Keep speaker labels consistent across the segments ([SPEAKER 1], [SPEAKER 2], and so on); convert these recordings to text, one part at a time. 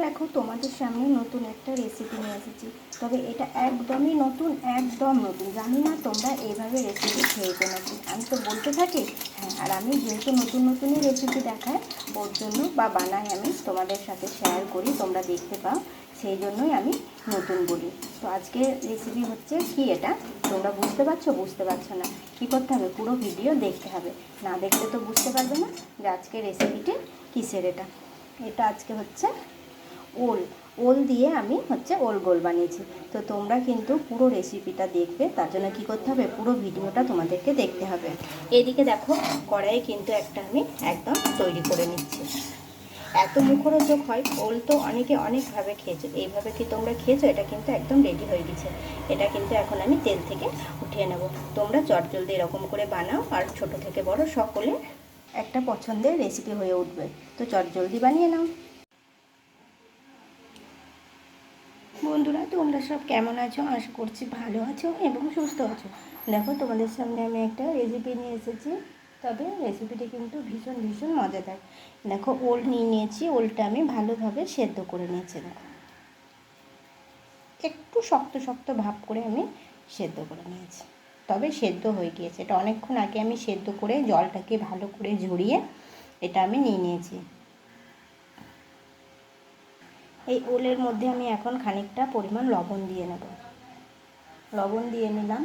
[SPEAKER 1] দেখো, তোমাদের সামনে নতুন একটা রেসিপি নিয়ে এসেছি। তবে এটা একদমই নতুন, একদম নতুন। জানি না তোমরা এইভাবে রেসিপি খেয়েছো নাকি আমি তো বলতে থাকি হ্যাঁ আর আমি যেহেতু নতুন নতুনই রেসিপি দেখাই, ওর জন্য বা বানাই আমি, তোমাদের সাথে শেয়ার করি, তোমরা দেখতে পাও। সেই জন্যই আমি নতুন বলি। তো আজকে রেসিপি হচ্ছে কি এটা? তোমরা বুঝতে পারছ? বুঝতে পারছ না। কী করতে হবে? পুরো ভিডিও দেখতে হবে। না দেখলে তো বুঝতে পারবে না যে আজকে রেসিপিটি কিসের এটা। এটা আজকে হচ্ছে ওল ওল দিয়ে আমি হচ্ছে ওল গোল বানিয়েছি। তো তোমরা কিন্তু পুরো রেসিপিটা দেখবে, তার জন্য কী করতে হবে? পুরো ভিডিওটা তোমাদেরকে দেখতে হবে। এদিকে দেখো, কড়াইয়ে কিন্তু একটা আমি একদম তৈরি করে নিচ্ছি। এত মুখরোচক হয়, ওল তো অনেকে অনেকভাবে খেয়েছো। এইভাবে কি তোমরা খেয়েছো? এটা কিন্তু একদম রেডি হয়ে গেছে। এটা কিন্তু এখন আমি তেল থেকে উঠিয়ে নেব। তোমরা চটজলদি এরকম করে বানাও, আর ছোট থেকে বড় সকলে একটা পছন্দের রেসিপি হয়ে উঠবে। তো চটজলদি বানিয়ে নাও। বন্ধুরা, তোমরা সব কেমন আছো? আশা করছি ভালো আছো এবং সুস্থ আছো। দেখো, তোমাদের সামনে আমি একটা রেসিপি নিয়ে এসেছি। তবে রেসিপিটি কিন্তু ভীষণ ভীষণ মজাদার। দেখো, ওল নিয়ে নিয়েছি। ওলটা আমি ভালোভাবে সেদ্ধ করে নিয়েছি, দেখো। একটু শক্ত শক্ত ভাব করে আমি সেদ্ধ করে নিয়েছি। তবে সেদ্ধ হয়ে গিয়েছে। এটা অনেকক্ষণ আগে আমি সেদ্ধ করে জলটাকে ভালো করে ঝরিয়ে এটা আমি নিয়ে নিয়েছি। এই ওলের মধ্যে আমি এখন খানিকটা পরিমাণ লবণ দিয়ে নেব। লবণ দিয়ে নিলাম।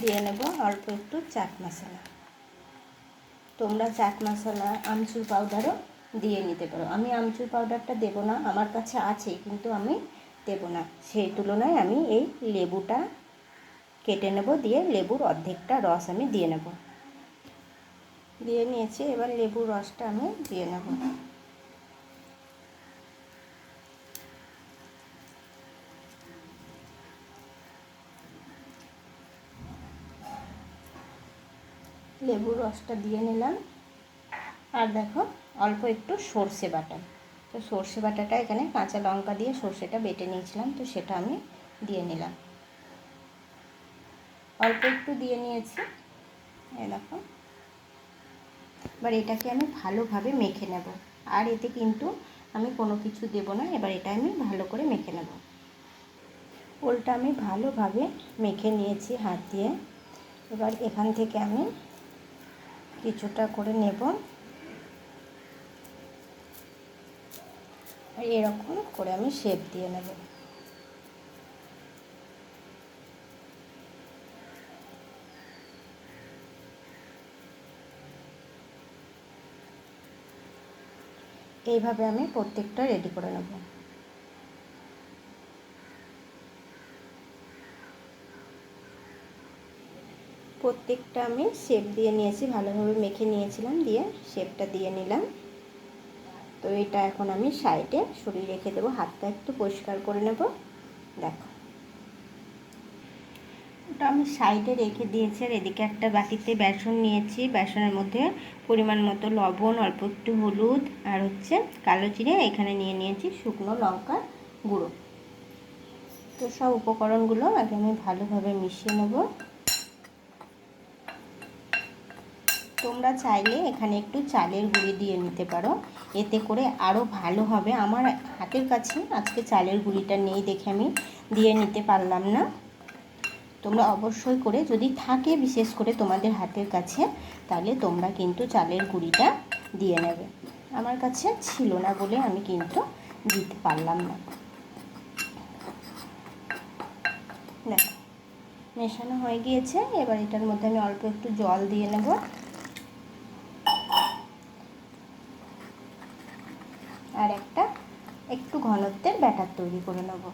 [SPEAKER 1] দিয়ে নেব অল্প একটু চাট মশলা। তোমরা চাট মশলা, আমচুর পাউডারও দিয়ে নিতে পারো। আমি আমচুর পাউডারটা দেবো না, আমার কাছে আছে কিন্তু আমি দেবো না। সেই তুলনায় আমি এই লেবুটা কেটে নেব, দিয়ে লেবুর অর্ধেকটা রস আমি দিয়ে নেব। দিয়ে নিয়েছি, এবার লেবুর রসটা আমি দিয়ে নেব। লেবুর রসটা দিয়ে নিলাম। আর দেখো, অল্প একটু সর্ষে বাটা। তো সর্ষে বাটাটা এখানে কাঁচা লঙ্কা দিয়ে সর্ষেটা বেটে নিয়েছিলাম, তো সেটা আমি দিয়ে নিলাম। অল্প একটু দিয়ে নিয়েছি। এ দেখো। এবার এটাকে আমি ভালোভাবে মেখে নেব। আর এতে কিন্তু আমি কোনো কিছু দেব না, এবার এটা আমি ভালো করে মেখে নেব। ওলটা আমি ভালোভাবে মেখে নিয়েছি হাত দিয়ে। এবার এখান থেকে আমি কিছুটা করে নেব। আর এরকম করে আমি শেপ দিয়ে নেব। এইভাবে আমি প্রত্যেকটা রেডি করে নেব। প্রত্যেকটা আমি শেপ দিয়ে নিয়েছি, ভালোভাবে মেখে নিয়েছিলাম দিয়ে শেপটা দিয়ে নিলাম। তো এটা এখন আমি সাইডে সরিয়ে রেখে দেবো, হাতটা একটু পরিষ্কার করে নেব। দেখো। ওটা আমি সাইডে রেখে দিয়েছি আর এদিকে একটা বাটিতে বেসন নিয়েছি। বেসনের মধ্যে পরিমাণ মতো লবণ, অল্প একটু হলুদ আর হচ্ছে কালো জিরে এখানে নিয়ে নিয়েছি শুকনো লঙ্কার গুঁড়ো। তো সব উপকরণগুলো আগে আমি ভালোভাবে মিশিয়ে নেব। তোমরা চাইলে এখানে একটু চালের গুঁড়ি দিয়ে নিতে পারো। এতে করে আরও ভালো হবে। আমার হাতের কাছে আজকে চালের গুঁড়িটা নেই দেখে আমি দিয়ে নিতে পারলাম না। তোমরা অবশ্যই করে যদি থাকে বিশেষ করে তোমাদের হাতের কাছে, তাহলে তোমরা কিন্তু চালের গুঁড়িটা দিয়ে নেবে। আমার কাছে ছিল না বলে আমি কিন্তু দিতে পারলাম না। মেশানো হয়ে গিয়েছে, এবার এটার মধ্যে আমি অল্প একটু জল দিয়ে নেব। আর একটা একটু ঘনত্বের ব্যাটার তৈরি করে নেব।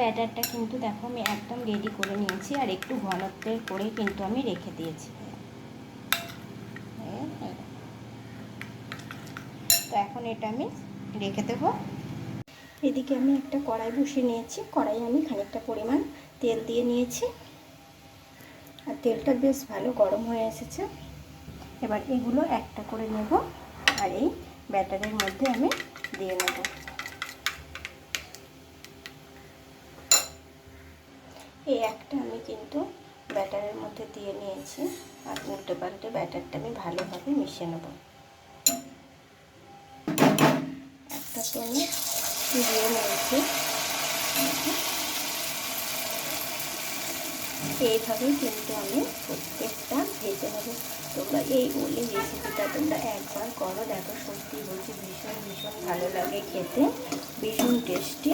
[SPEAKER 1] ব্যাটারটা কিন্তু দেখো আমি একদম রেডি করে নিয়েছি আর একটু ঘনত্বের করে কিন্তু আমি রেখে দিয়েছি। তো এখন এটা আমি রেখে দেবো। এদিকে আমি একটা কড়াই বসিয়ে নিয়েছি। কড়াই আমি খানিকটা পরিমাণ তেল দিয়ে নিয়েছি। আর তেলটা বেশ ভালো গরম হয়ে এসেছে। এবার এগুলো একটা করে নেব আর এই ব্যাটারের মধ্যে আমি দিয়ে নেব। কিন্তু ব্যাটারের মধ্যে দিয়ে নিয়েছি আর উল্টে পাল্টে ব্যাটারটা আমি ভালোভাবে মিশিয়ে নেব। একটা তো আমি দিয়ে নিয়েছি। এইভাবেই কিন্তু আমি প্রত্যেকটা ভেজে নেব তোমরা এই ওলে রেসিপিটা তোমরা একবার করো। দেখো সত্যি বলছি ভীষণ ভীষণ ভালো লাগে খেতে। ভীষণ টেস্টি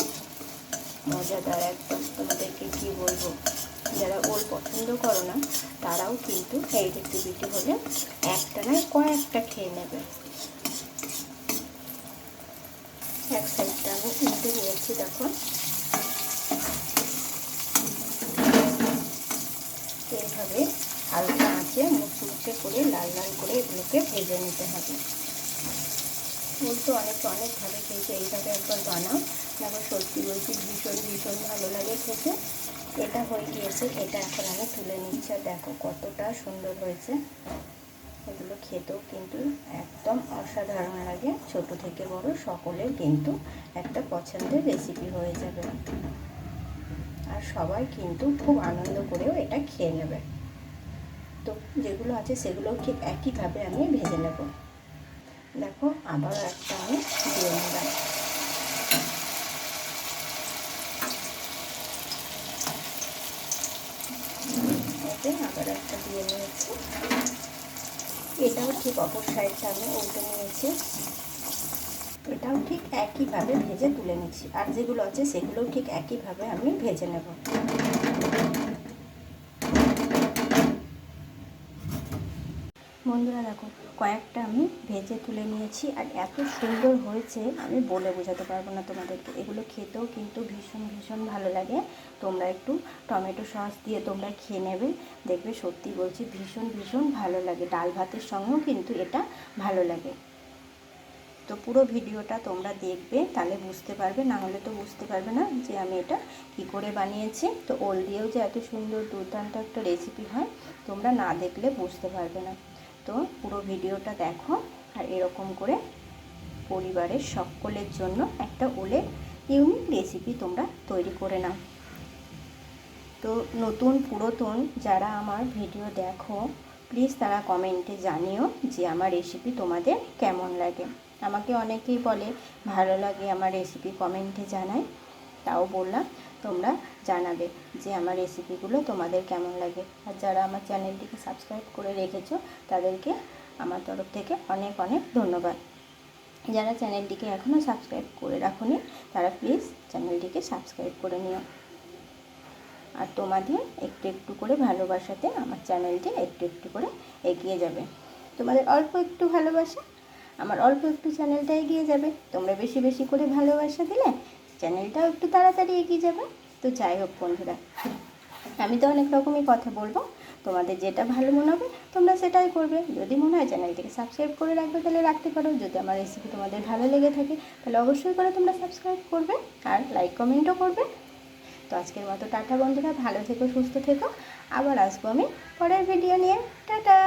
[SPEAKER 1] মজাদার একদম তোমাদেরকে কি বলব? যারা ওল পছন্দ করো না, তারাও কিন্তু এই রেসিপিটি হলে একটা নয় কয়েকটা খেয়ে নেবে। এক সাইডটা আমি উল্টে নিয়েছি, দেখো। এইভাবে হালকা আঁচে মুচমুচে করে, লাল লাল করে এগুলোকে ভেজে নিতে হবে। ফুল তো অনেক অনেকভাবে খেয়েছে, এইভাবে একবার বানাও। দেখো সত্যি বলছি ভীষণ ভীষণ ভালো লাগে খেতে। এটা হয়ে গিয়েছে, এটা এখন আমি তুলে নিচ্ছি। আর দেখো কতটা সুন্দর হয়েছে। এগুলো খেতেও কিন্তু একদম অসাধারণ লাগে। ছোট থেকে বড় সকলের কিন্তু একটা পছন্দের রেসিপি হয়ে যাবে। আর সবাই কিন্তু খুব আনন্দ করেও এটা খেয়ে নেবে। তো যেগুলো আছে সেগুলো ঠিক একইভাবে আমি ভেজে নেব। দেখো আবারও একটা আমি দিয়ে নিলাম এতে আবার একটা দিয়ে নিয়েছি। এটাও ঠিক অপর সাইডটা আমি উল্টে নিয়েছি। এটাও ঠিক একইভাবে ভেজে তুলে নিচ্ছি। আর যেগুলো আছে সেগুলোও ঠিক একইভাবে আমি ভেজে নেব। বন্ধুরা দেখো কয়েকটা আমি ভেজে তুলে নিয়েছি আর এত সুন্দর হয়েছে, আমি বলে বোঝাতে পারব না তোমাদেরকে। এগুলো খেতেও কিন্তু ভীষণ ভীষণ ভালো লাগে। তোমরা একটু টমেটো সস দিয়ে তোমরা খেয়ে নেবে। দেখবে সত্যি বলছি, ভীষণ ভীষণ ভালো লাগে। ডাল ভাতের সঙ্গেও কিন্তু এটা ভালো লাগে। তো পুরো ভিডিওটা তোমরা দেখবে, তাহলে বুঝতে পারবে। না হলে তো বুঝতে পারবে না যে আমি এটা কি করে বানিয়েছি। তো ওল দিয়েও যে এত সুন্দর দুর্দান্ত একটা রেসিপি হয়, তোমরা না দেখলে বুঝতে পারবে না। তো পুরো ভিডিওটা দেখো আর এরকম করে পরিবারের সকলের জন্য একটা ওলের ইউনিক রেসিপি তোমরা তৈরি করে নাও। তো নতুন পুরাতন যারা আমার ভিডিও দেখো প্লিজ তারা কমেন্টে জানিও যে আমার রেসিপি তোমাদের কেমন লাগে। আমাকে অনেকেই বলে, ভালো লাগে আমার রেসিপি কমেন্টে জানায়। তাও বললাম, তোমরা জানাবে যে আমার রেসিপিগুলো তোমাদের কেমন লাগে। আর যারা আমার চ্যানেলটিকে সাবস্ক্রাইব করে রেখেছো, তাদেরকে আমার তরফ থেকে অনেক অনেক ধন্যবাদ। যারা চ্যানেলটিকে এখনও সাবস্ক্রাইব করে রাখুনি, তারা প্লিজ চ্যানেলটিকে সাবস্ক্রাইব করে নিও। আর তোমাদের একটু একটু করে ভালোবাসাতে আমার চ্যানেলটি একটু একটু করে এগিয়ে যাবে। তোমাদের অল্প একটু ভালোবাসা, আমার অল্প একটু চ্যানেলটা এগিয়ে যাবে। তোমরা বেশি বেশি করে ভালোবাসা দিলে চ্যানেলটাও একটু তাড়াতাড়ি এগিয়ে যাবে। তো যাই হোক বন্ধুরা, আমি তো অনেক রকমই কথা বলব। তোমাদের যেটা ভালো মনে হবে, তোমরা সেটাই করবে। যদি মনে হয় চ্যানেলটিকে সাবস্ক্রাইব করে রাখবে, তাহলে রাখতে পারো। যদি আমার রেসিপি তোমাদের ভালো লেগে থাকে, তাহলে অবশ্যই করে তোমরা সাবস্ক্রাইব করবে আর লাইক কমেন্টও করবে। তো আজকের মতো টাটা বন্ধুরা, ভালো থেকো, সুস্থ থেকো। আবার আসব আমি পরের ভিডিও নিয়ে। টাটা!